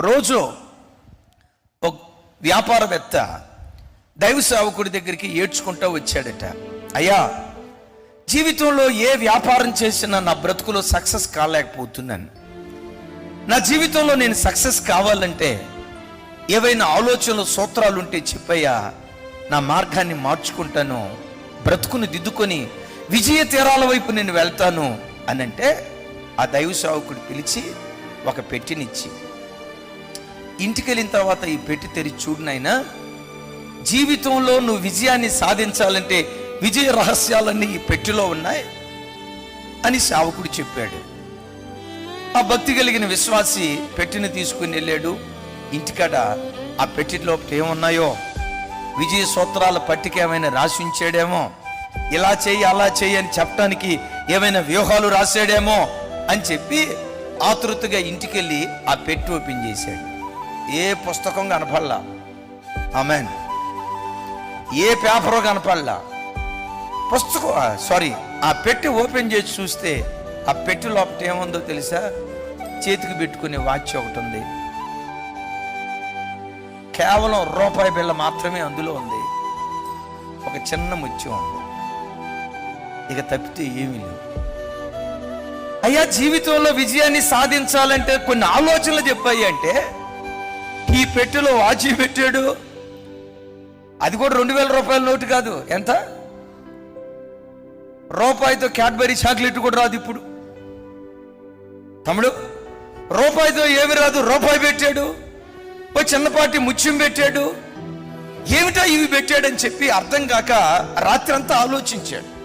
రోజు ఒక వ్యాపారవేత్త దైవ సేవకుడి దగ్గరికి ఏడ్చుకుంటూ వచ్చాడట. అయ్యా జీవితంలో ఏ వ్యాపారం చేసినా నా బ్రతుకులో సక్సెస్ కాలేకపోతున్నాను. నా జీవితంలో నేను సక్సెస్ కావాలంటే ఏవైనా ఆలోచనలు సూత్రాలు ఉంటే చెప్పయ్యా నా మార్గాన్ని మార్చుకుంటాను. బ్రతుకును దిద్దుకొని విజయ తీరాల వైపు నేను వెళ్తాను అని అంటే ఆ దైవ సేవకుడు పిలిచి ఒక పెట్టినిచ్చి ఇంటికి వెళ్ళిన తర్వాత ఈ పెట్టి తెరి చూడు జీవితంలో నువ్వు విజయాన్ని సాధించాలంటే విజయ రహస్యాలన్నీ ఈ పెట్టెలో ఉన్నాయి అని సేవకుడు చెప్పాడు. ఆ భక్తి కలిగిన విశ్వాసి పెట్టిని తీసుకుని వెళ్ళాడు. ఇంటికాడ ఆ పెట్టిలో ఏమున్నాయో విజయ సూత్రాల పట్టిక ఏమైనా రాసి ఉంచాడేమో ఇలా చేయి అలా చేయి అని చెప్పడానికి ఏమైనా వ్యూహాలు రాశాడేమో అని చెప్పి ఆతృతగా ఇంటికెళ్ళి ఆ పెట్టి ఓపెన్ చేశాడు. ఏ పుస్తకం కనపడలా? ఆమెన్. ఏ పేపరు కనపడలా? పుస్తకం సారీ ఆ పెట్టి ఓపెన్ చేసి చూస్తే ఆ పెట్టి లోపల ఏముందో తెలుసా? చేతికి పెట్టుకునే వాచ్ ఒకటి ఉంది. కేవలం రూపాయి బిళ్ళ మాత్రమే అందులో ఉంది. ఒక చిన్న ముత్యం ఉంది. ఇక తప్పితే ఏమీ లేదు అయ్యా జీవితంలో విజయాన్ని సాధించాలంటే కొన్ని ఆలోచనలు చెప్పాయి అంటే పెట్టెలో వాచి పెట్టాడు. అది కూడా రెండు వేల రూపాయల నోటు కాదు. ఎంత? రూపాయితో క్యాడ్బరీ చాక్లెట్ కూడా రాదు ఇప్పుడు. తమ్ముడు రూపాయితో ఏమి రాదు. రూపాయి పెట్టాడు. ఓ చిన్నపాటి ముత్యం పెట్టాడు. ఏమిటా ఇవి పెట్టాడని చెప్పి అర్థం కాక రాత్రి అంతా ఆలోచించాడు.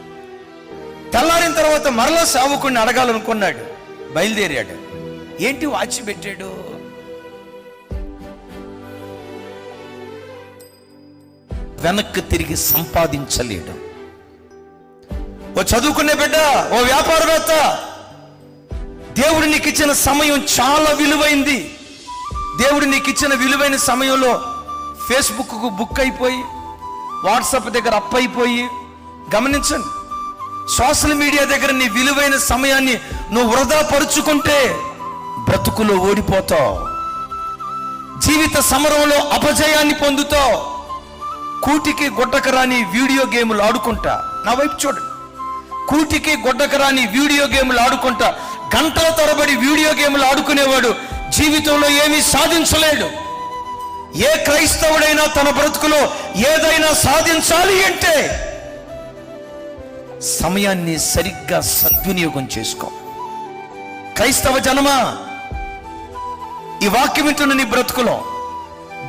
తెల్లారిన తర్వాత మరలా సావుకుని అడగాలనుకున్నాడు. బయలుదేరాడు. ఏంటి వాచి పెట్టాడు? వెనక్కి తిరిగి సంపాదించలేడు. ఓ చదువుకునే బిడ్డ ఓ వ్యాపారవేత్త దేవుడు నీకు ఇచ్చిన సమయం చాలా విలువైంది. దేవుడు నీకు ఇచ్చిన విలువైన సమయంలో ఫేస్బుక్కు బుక్ అయిపోయి వాట్సాప్ దగ్గర అప్ అయిపోయి గమనించండి సోషల్ మీడియా దగ్గర నీ విలువైన సమయాన్ని నువ్వు వృధా పరుచుకుంటే బ్రతుకులో ఓడిపోతావు. జీవిత సమరంలో అపజయాన్ని పొందుతావు. కూటికి గుడ్డకు రాని వీడియో గేములు ఆడుకుంటా. నా వైపు చూడండి. కూటికి గుడ్డకు రాని వీడియో గేములు ఆడుకుంటా. గంటల తరబడి వీడియో గేములు ఆడుకునేవాడు జీవితంలో ఏమీ సాధించలేడు. ఏ క్రైస్తవుడైనా తన బ్రతుకులో ఏదైనా సాధించాలి అంటే సమయాన్ని సరిగ్గా సద్వినియోగం చేసుకో. క్రైస్తవ జనమా ఈ వాక్యం వింటున్న నీ బ్రతుకులో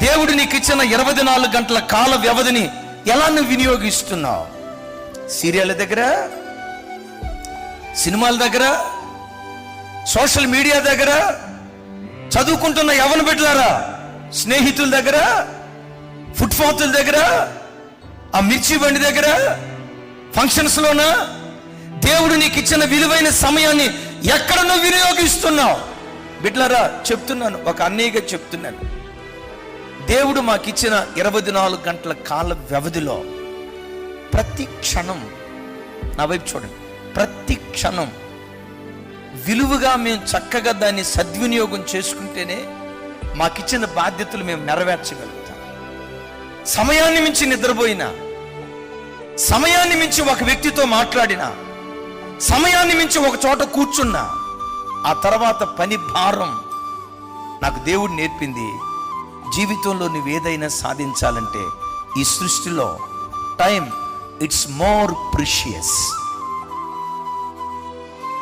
దేవుడు నీకు ఇచ్చిన ఇరవై నాలుగు గంటల కాల వ్యవధిని ఎలా నువ్వు వినియోగిస్తున్నావు? సీరియల్ దగ్గర? సినిమాల దగ్గర? సోషల్ మీడియా దగ్గర? చదువుకుంటున్న యవన బిడ్డలారా? స్నేహితుల దగ్గర? ఫుట్పాత్ల దగ్గర? ఆ మిర్చి బండి దగ్గర? ఫంక్షన్స్లోన? దేవుడు నీకు ఇచ్చిన విలువైన సమయాన్ని ఎక్కడ నువ్వు వినియోగిస్తున్నావు? బిడ్లరా చెప్తున్నాను ఒక అన్నయ్యగా చెప్తున్నాను. దేవుడు మాకిచ్చిన ఇరవై నాలుగు గంటల కాల వ్యవధిలో ప్రతి క్షణం నా వైపు చూడండి. ప్రతి క్షణం విలువగా మేము చక్కగా దాన్ని సద్వినియోగం చేసుకుంటేనే మాకిచ్చిన బాధ్యతలు మేము నెరవేర్చగలుగుతాం. సమయాన్ని మించి నిద్రపోయినా సమయాన్ని మించి ఒక వ్యక్తితో మాట్లాడినా సమయాన్ని మించి ఒక చోట కూర్చున్నా ఆ తర్వాత పని భారం నాకు దేవుడు నేర్పింది జీవితంలో నువ్వు ఏదైనా సాధించాలంటే ఈ సృష్టిలో టైం ఇట్స్ మోర్ ప్రిషియస్.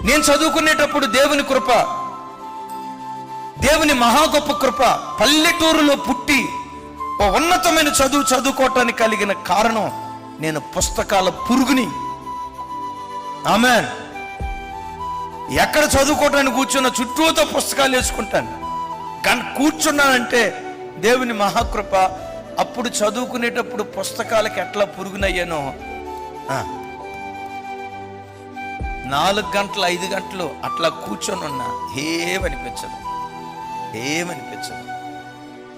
నేను చదువుకునేటప్పుడు దేవుని కృప దేవుని మహా గొప్ప కృప పల్లెటూరులో పుట్టి ఓ ఉన్నతమైన చదువు చదువుకోవటానికి కలిగిన కారణం నేను పుస్తకాల పురుగుని. ఆమె ఎక్కడ చదువుకోవటానికి కూర్చున్న చుట్టూతో పుస్తకాలు వేసుకుంటాను. కానీ కూర్చున్నానంటే దేవుని మహాకృప అప్పుడు చదువుకునేటప్పుడు పుస్తకాలకు ఎట్లా పురుగునయ్యానో. ఆ, నాలుగు గంటలు ఐదు గంటలు అట్లా కూర్చొని ఉన్నా ఏమనిపించదు ఏమనిపించదు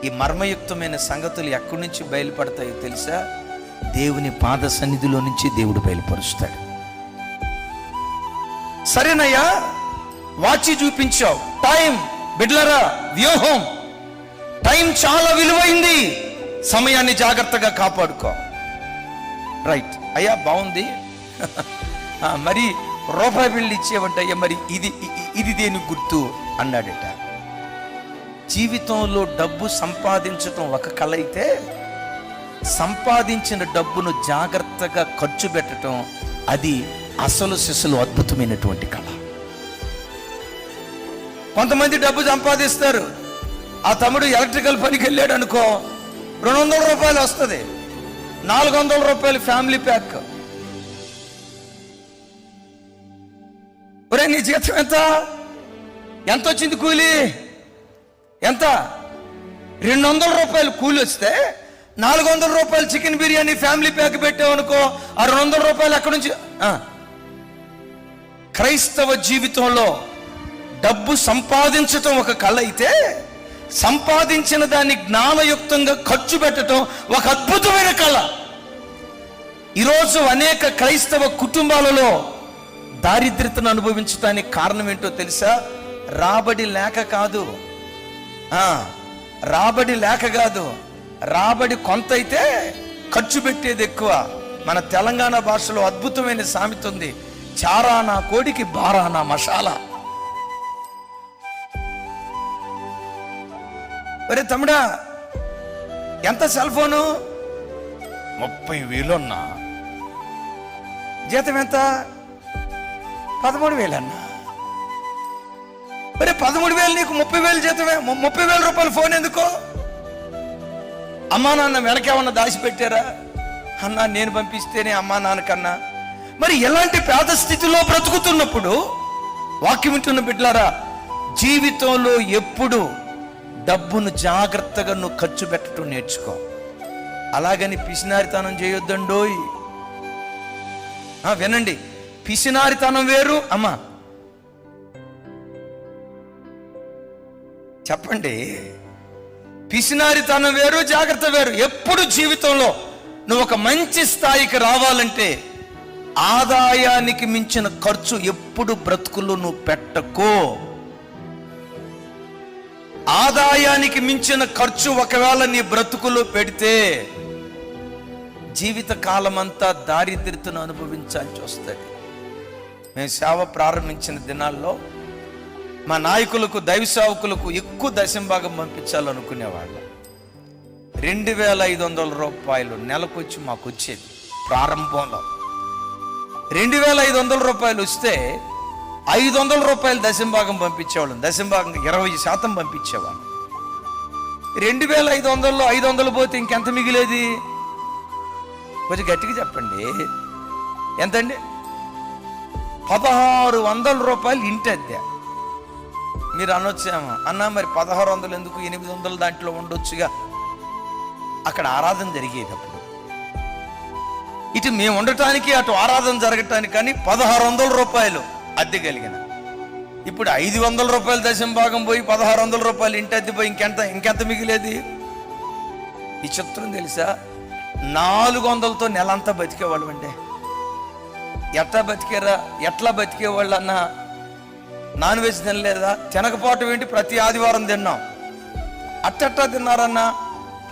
ఈ మర్మయుక్తమైన సంగతులు ఎక్కడి నుంచి బయలుపడతాయో తెలుసా? దేవుని పాద సన్నిధిలో నుంచి దేవుడు బయలుపరుస్తాడు. సరేనయ్యా వాచి చూపించావు. టైం బిడ్లరా వ్యూహం. టైం చాలా విలువైంది. సమయాన్ని జాగ్రత్తగా కాపాడుకో. రైట్. అయ్యా బాగుంది. మరి రూపాయి బిల్లు ఇచ్చేవంట అయ్యా మరి ఇది ఇది దేని గుర్తు? అన్నాడట. జీవితంలో డబ్బు సంపాదించటం ఒక కళ అయితే సంపాదించిన డబ్బును జాగ్రత్తగా ఖర్చు పెట్టడం అది అసలు శిశులు అద్భుతమైనటువంటి కళ. కొంతమంది డబ్బు సంపాదిస్తారు. ఆ తమ్ముడు ఎలక్ట్రికల్ పనికి వెళ్ళాడు అనుకో రెండు వందల రూపాయలు వస్తుంది. నాలుగు వందల రూపాయలు ఫ్యామిలీ ప్యాక్. ఒరే నీ జీతం ఎంత? ఎంత వచ్చింది కూలి? ఎంత? రెండు వందల రూపాయలు కూలి వస్తే నాలుగు వందల రూపాయలు చికెన్ బిర్యానీ ఫ్యామిలీ ప్యాక్ పెట్టావనుకో ఆ రెండు వందల రూపాయలు అక్కడి నుంచి? క్రైస్తవ జీవితంలో డబ్బు సంపాదించటం ఒక కళ అయితే సంపాదించిన దాన్ని జ్ఞానయుక్తంగా ఖర్చు పెట్టడం ఒక అద్భుతమైన కళ. ఈరోజు అనేక క్రైస్తవ కుటుంబాలలో దారిద్రతను అనుభవించడానికి కారణం ఏంటో తెలుసా? రాబడి లేక కాదు. రాబడి లేక కాదు. రాబడి కొంత అయితే ఖర్చు పెట్టేది ఎక్కువ. మన తెలంగాణ భాషలో అద్భుతమైన సామెత ఉంది. చారానా కోడికి బారానా మసాలా. ఒరే తమ్ముడా ఎంత సెల్ ఫోను? ముప్పై వేలు అన్నా జీతం ఎంత? పదమూడు వేలు అన్నా ఒరే పదమూడు వేలు నీకు ముప్పై వేలు జీతమే? ముప్పై వేల రూపాయల ఫోన్ ఎందుకో? అమ్మా నాన్న వెనకేమన్నా దాచిపెట్టారా? అన్నా నేను పంపిస్తేనే అమ్మా నాన్న కన్నా. మరి ఎలాంటి పేద స్థితిలో బ్రతుకుతున్నప్పుడు వాక్యం వింటున్న బిడ్డలారా జీవితంలో ఎప్పుడు డబ్బును జాగ్రత్తగా నువ్వు ఖర్చు పెట్టడం నేర్చుకో. అలాగని పిసినారితనం చేయొద్దండోయ్. వినండి. పిసినారితనం వేరు అమ్మా. చెప్పండి. పిసినారితనం వేరు జాగ్రత్త వేరు. ఎప్పుడు జీవితంలో నువ్వు ఒక మంచి స్థాయికి రావాలంటే ఆదాయానికి మించిన ఖర్చు ఎప్పుడు బ్రతుకుల్లో నువ్వు పెట్టకో. ఆదాయానికి మించిన ఖర్చు ఒకవేళ నీ బ్రతుకులో పెడితే జీవిత కాలమంతా దారిద్రతను అనుభవించాల్సి వస్తుంది. మేము సేవ ప్రారంభించిన దినాల్లో మా నాయకులకు దైవ సేవకులకు ఎక్కువ దశంభాగం పంపించాలనుకునేవాళ్ళం. రెండు వేల ఐదు వందల రూపాయలు నెలకొచ్చి మాకు వచ్చేది ప్రారంభంలో. రెండు వేల ఐదు వందల రూపాయలు వస్తే ఐదు వందల రూపాయలు దశంభాగం పంపించేవాళ్ళం. దశంభాగం ఇరవై శాతం పంపించేవాళ్ళం. రెండు వేల ఐదు వందల్లో ఐదు వందలు పోతే ఇంకెంత మిగిలేది? కొంచెం గట్టిగా చెప్పండి. ఎంతండి? పదహారు వందల రూపాయలు ఇంటి అద్దె. మీరు అనొచ్చేమో అన్నా మరి పదహారు వందలు ఎందుకు? ఎనిమిది వందలు దాంట్లో ఉండొచ్చుగా. అక్కడ ఆరాధన జరిగేటప్పుడు. ఇటు మేము ఉండటానికి అటు ఆరాధన జరగటానికి కానీ పదహారు వందల రూపాయలు అద్దె కలిగిన ఇప్పుడు ఐదు వందల రూపాయలు దశం భాగం పోయి పదహారు వందల రూపాయలు ఇంటి అద్దె పోయి ఇంకెంత ఇంకెంత మిగిలేది? ఈ చిత్రం తెలుసా? నాలుగు వందలతో నెలంతా బతికేవాళ్ళం అండి ఎట్లా బతికేరా? ఎట్లా బతికేవాళ్ళు అన్న నాన్ వెజ్ తినలేదా? తినకపోవటం ఏంటి? ప్రతి ఆదివారం తిన్నాం. అట్టట్టా తిన్నారన్నా?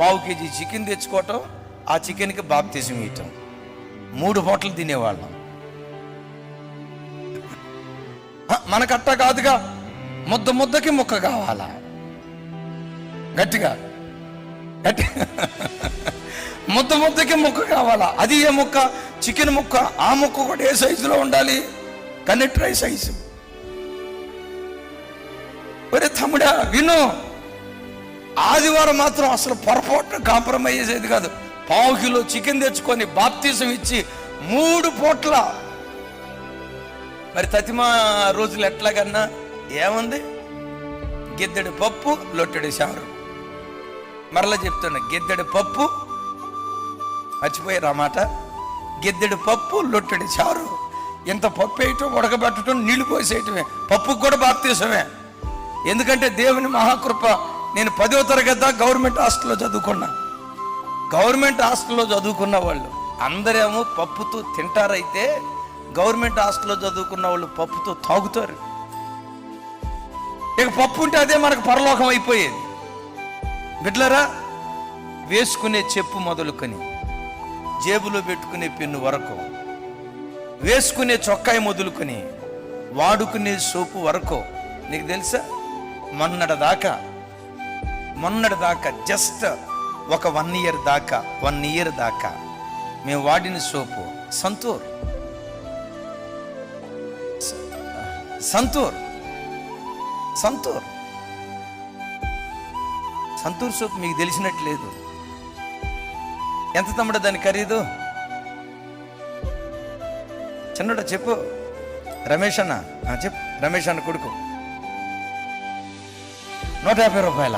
పావు కేజీ చికెన్ తెచ్చుకోవటం ఆ చికెన్కి బాప్తిజం ఇవ్వటం మూడు హోటల్ తినేవాళ్ళం. మనకట్ట కాదుగా. ముద్ద ముద్దకి ముక్క కావాలా? గట్టిగా. గట్టి. ముద్ద ముద్దకి ముక్క కావాలా? అది ఏ ముక్క? చికెన్ ముక్క? ఆ ముక్క కూడా ఏ సైజులో ఉండాలి? కన్నెట్రై సైజు ఒరే తమ్ముడా విను. ఆదివారం మాత్రం అసలు పొరపాటున కాంప్రమైజ్ అయ్యేది కాదు. పావు కిలో చికెన్ తెచ్చుకొని బాప్తీసం ఇచ్చి మూడు పూట్ల మరి తతిమా రోజులు ఎట్లాగన్నా? ఏముంది? గిద్దెడు పప్పు లొట్టెడు చారు. మరలా చెప్తున్నా గిద్దెడు పప్పు మర్చిపోయారు ఆ మాట? గిద్దెడు పప్పు లొట్టెడు చారు. ఇంత పప్పు వేయటం ఉడకబెట్టడం నీళ్ళు పోసేయటమే. పప్పుకు కూడా బాప్తీసమే. ఎందుకంటే దేవుని మహాకృప నేను పదో తరగతి గవర్నమెంట్ హాస్టల్లో చదువుకున్నా. గవర్నమెంట్ హాస్టల్లో చదువుకున్న వాళ్ళు అందరేమో పప్పుతో తింటారైతే గవర్నమెంట్ హాస్టల్లో చదువుకున్న వాళ్ళు పప్పుతో తాగుతారు. ఇక పప్పు ఉంటే అదే మనకు పరలోకం అయిపోయేది. బిడ్లరా వేసుకునే చెప్పు మొదలుకొని జేబులో పెట్టుకునే పెన్ను వరకు వేసుకునే చొక్కాయి మొదలుకొని వాడుకునే సోపు వరకు నీకు తెలుసా? మొన్నటి దాకా మొన్నటి దాకా జస్ట్ ఒక వన్ ఇయర్ దాకా వన్ ఇయర్ దాకా మేము వాడిన సోపు సంతూర్. సంతూర్. సంతూర్. సంతూర్ సోప్ మీకు తెలిసినట్లేదు ఎంత తమ్ముడు దాని ఖరీదు? చిన్నడా చెప్పు. రమేష్ అన్న. చెప్పు. రమేష్ అన్న కొడుకు. నూట యాభై రూపాయల?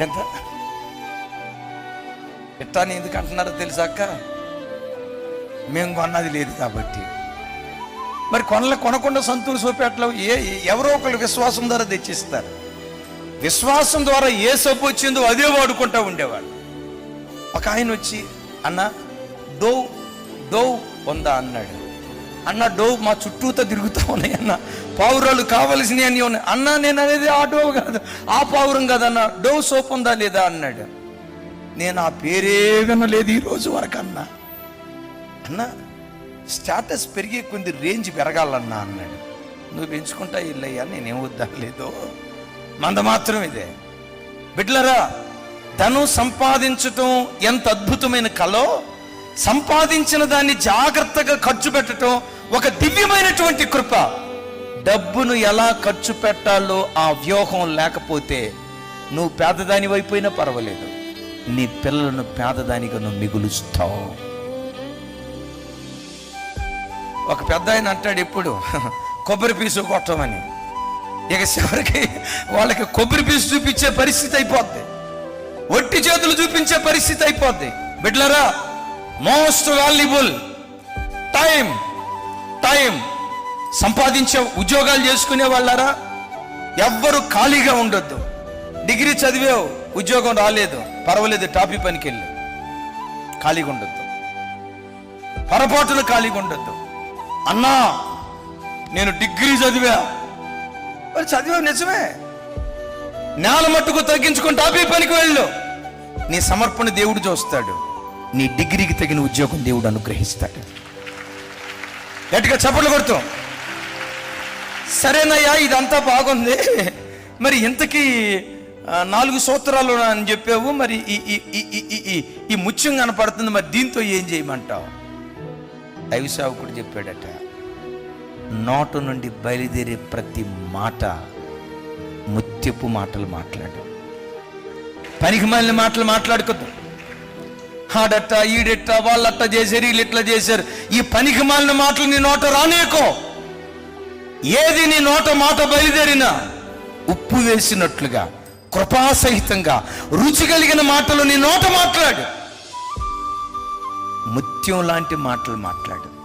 ఎంత? ఎట్టాని ఎందుకు అంటున్నారో తెలుసాక మేము కొన్నది లేదు కాబట్టి. మరి కొనల కొనకుండా సంతూరు సోపేటలో ఏ ఎవరో ఒకరు విశ్వాసం ద్వారా తెచ్చిస్తారు. విశ్వాసం ద్వారా ఏ సోపు వచ్చిందో అదే వాడుకుంటా ఉండేవాడు ఒక ఆయన వచ్చి అన్న డోవ్ డోవ్ ఉందా? అన్నాడు. అన్న డోవ్ మా చుట్టూతో తిరుగుతూ ఉన్నాయి అన్న. పావురాలు కావలసినవి అన్నీ ఉన్నాయి. అన్న నేను అనేది ఆ డోవ్ కాదు ఆ పావురం కాదన్న. డోవ్ సోప్ ఉందా లేదా? అన్నాడు. నేను ఆ పేరే వినలేదు ఈరోజు వరకు వరకు అన్నా. అన్న స్టాటస్ పెరిగే కొంది రేంజ్ పెరగాలన్నా అన్నాడు. నువ్వు పెంచుకుంటా ఇల్లయ్యా నేనేం వద్దా లేదో మంద మాత్రం ఇదే. బిడ్లరా తను సంపాదించటం ఎంత అద్భుతమైన కలో? సంపాదించిన దాన్ని జాగ్రత్తగా ఖర్చు పెట్టడం ఒక దివ్యమైనటువంటి కృప. డబ్బును ఎలా ఖర్చు పెట్టాలో ఆ వ్యూహం లేకపోతే నువ్వు పేదదాని అయిపోయినా పర్వాలేదు. నీ పిల్లలను పేదదానిగా నువ్వు మిగులుస్తావు. ఒక పెద్ద ఆయన అంటాడు ఎప్పుడు? కొబ్బరి పీసు కొట్టమని. ఇక చివరికి వాళ్ళకి కొబ్బరి పీసు చూపించే పరిస్థితి అయిపోద్ది. ఒట్టి చేతులు చూపించే పరిస్థితి అయిపోద్ది. బిడ్లరా మోస్ట్ వాల్యుబుల్ టైం టైం సంపాదించే ఉద్యోగాలు చేసుకునే వాళ్ళారా? ఎవ్వరు ఖాళీగా ఉండొద్దు. డిగ్రీ చదివావు ఉద్యోగం రాలేదు. పర్వాలేదు టాపీ పనికి వెళ్ళి ఖాళీగా ఉండొద్దు. పొరపాటును ఖాళీగా ఉండొద్దు. అన్నా నేను డిగ్రీ చదివా. మరి చదివా నిజమే? నేల మట్టుకు తగ్గించుకుంటా అవి పనికి వెళ్ళు. నీ సమర్పణ దేవుడు చూస్తాడు. నీ డిగ్రీకి తగిన ఉద్యోగం దేవుడు అనుగ్రహిస్తాడు. గట్టిగా చప్పట్లు కొడుతాం. సరేనయ్యా ఇదంతా బాగుంది. మరి ఇంతకీ నాలుగు సూత్రాలు అని చెప్పావు. మరి ఈ ఈ ఈ ఈ- ఈ- ఈ ఈ ముత్యం కనపడుతుంది మరి దీంతో ఏం చేయమంటావు? దైవ సేవకుడు చెప్పాడట నోటు నుండి బయలుదేరే ప్రతి మాట ముత్యపు మాటలు మాట్లాడు. పనికి మాలిన మాటలు మాట్లాడుకోద్దు. ఆడట్ట ఈడెట్ట వాళ్ళట్ట చేశారు వీళ్ళు ఇట్లా చేశారు. ఈ పనికి మాలిన మాటలు నీ నోట రానేకో ఏది నీ నోట మాట బయలుదేరినా ఉప్పు వేసినట్లుగా కృపాసహితంగా రుచి కలిగిన మాటలు నీ నోట మాట్లాడు. ముత్యం లాంటి మాటలు మాట్లాడు.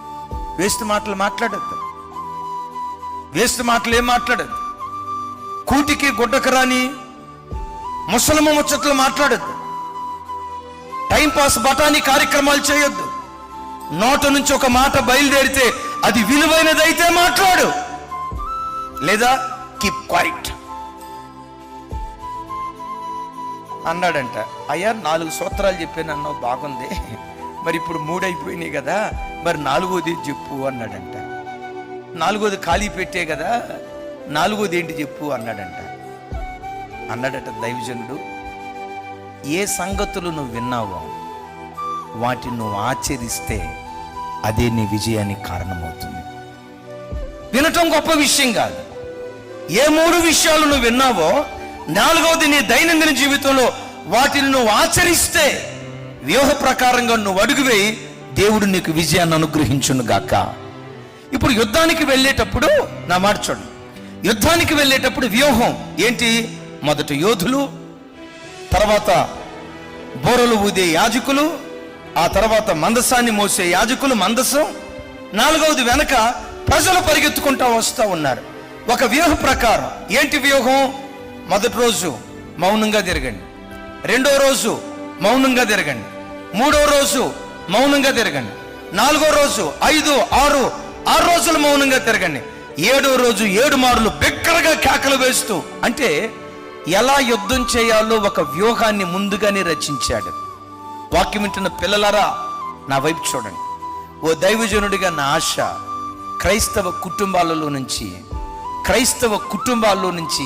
వేస్ట్ మాటలు మాట్లాడద్దు. వేస్ట్ మాటలు ఏం మాట్లాడద్దు? కూటికి గుడ్డకు రాని ముసలమ్మ ముచ్చట్లు మాట్లాడద్దు. టైంపాస్ బఠానీ కార్యక్రమాలు చేయొద్దు. నోట నుంచి ఒక మాట బయలుదేరితే అది విలువైనదైతే మాట్లాడు. లేదా కీప్ క్వైట్ అన్నాడంట అయ్యా నాలుగు సూత్రాలు చెప్పాను అన్నావు బాగుంది. మరి ఇప్పుడు మూడు అయిపోయినాయి కదా మరి నాలుగోది చెప్పు అన్నాడంట. నాలుగోది ఖాళీ పెట్టే కదా నాలుగోది ఏంటి చెప్పు అన్నాడంట. అన్నాడట దైవజనుడు ఏ సంగతులు నువ్వు విన్నావో వాటిని నువ్వు ఆచరిస్తే అదే నీ విజయానికి కారణమవుతుంది. వినటం గొప్ప విషయం కాదు. ఏ మూడు విషయాలు నువ్వు విన్నావో నాలుగవది నీ దైనందిన జీవితంలో వాటిని నువ్వు ఆచరిస్తే వ్యూహ ప్రకారంగా నువ్వు అడుగువేయి దేవుడు నీకు విజయాన్ని అనుగ్రహించును గాక. ఇప్పుడు యుద్ధానికి వెళ్ళేటప్పుడు నా మాట చూడండి. యుద్ధానికి వెళ్ళేటప్పుడు వ్యూహం ఏంటి? మొదట యోధులు తర్వాత బోరలు ఊదే యాజకులు ఆ తర్వాత మందసాన్ని మోసే యాజకులు మందసం. నాలుగవది వెనక ప్రజలు పరిగెత్తుకుంటా వస్తూ ఉన్నారు. ఒక వ్యూహ ప్రకారం ఏంటి వ్యూహం? మొదటి రోజు మౌనంగా తిరగండి. రెండో రోజు మౌనంగా తిరగండి. మూడో రోజు మౌనంగా తిరగండి. నాలుగో రోజు ఐదు ఆరు ఆరు రోజులు మౌనంగా తిరగండి. ఏడో రోజు ఏడు మారులు బిక్కరగా కేకలు వేస్తూ అంటే ఎలా యుద్ధం చేయాలో ఒక వ్యూహాన్ని ముందుగానే రచించాడు. వాక్యం వింటున్న పిల్లలారా నా వైపు చూడండి. ఓ దైవజనుడిగా నా ఆశ క్రైస్తవ కుటుంబాలలో నుంచి క్రైస్తవ కుటుంబాల్లో నుంచి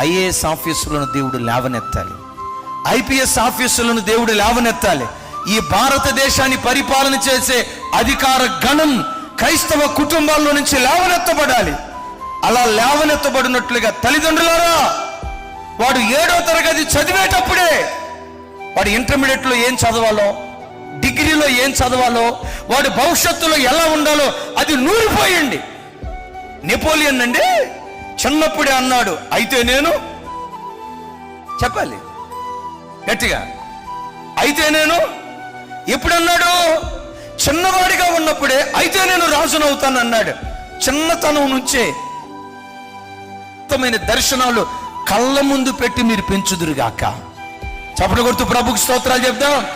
ఐఏఎస్ ఆఫీసులను దేవుడు లేవనెత్తాలి. ఐపీఎస్ ఆఫీసులను దేవుడు లేవనెత్తాలి. ఈ భారతదేశాన్ని పరిపాలన చేసే అధికార గణం క్రైస్తవ కుటుంబాల్లో నుంచి లేవనెత్తబడాలి. అలా లేవనెత్తబడినట్లుగా తల్లిదండ్రులారా వాడు ఏడో తరగతి చదివేటప్పుడే వాడు ఇంటర్మీడియట్లో ఏం చదవాలో డిగ్రీలో ఏం చదవాలో వాడు భవిష్యత్తులో ఎలా ఉండాలో అది నూరిపోయండి. నెపోలియన్ అండి చిన్నప్పుడే అన్నాడు అయితే నేను చెప్పాలి. గట్టిగా అయితే నేను ఎప్పుడన్నాడు? చిన్నవాడిగా ఉన్నప్పుడే అయితే నేను రాజునవుతాను అన్నాడు చిన్నతనం నుంచే దర్శనాలు కళ్ళ ముందు పెట్టి మీరు పెంచుదురుగాక. చప్పటి గుర్తు ప్రభుకి స్తోత్రాలు చెప్దాం.